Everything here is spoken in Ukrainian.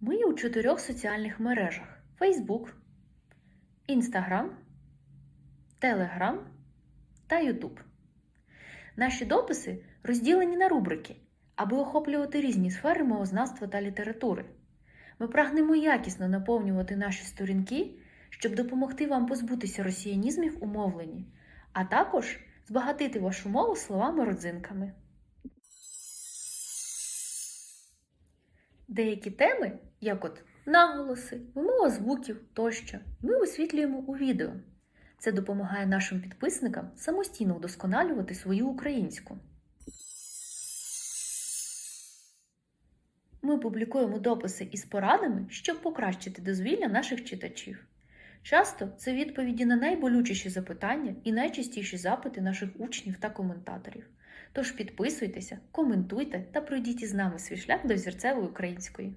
Ми у чотирьох соціальних мережах: Facebook, Instagram, Telegram та YouTube. Наші дописи розділені на рубрики, аби охоплювати різні сфери мовознавства та літератури. Ми прагнемо якісно наповнювати наші сторінки, щоб допомогти вам позбутися росіянізмів у мовленні, а також збагатити вашу мову словами-родзинками. Деякі теми, як от наголоси, вимова звуків тощо, ми висвітлюємо у відео. Це допомагає нашим підписникам самостійно вдосконалювати свою українську. Ми публікуємо дописи із порадами, щоб покращити дозвілля наших читачів. Часто це відповіді на найболючіші запитання і найчастіші запити наших учнів та коментаторів. Тож підписуйтеся, коментуйте та пройдіть із нами свій шлях до зірцевої української.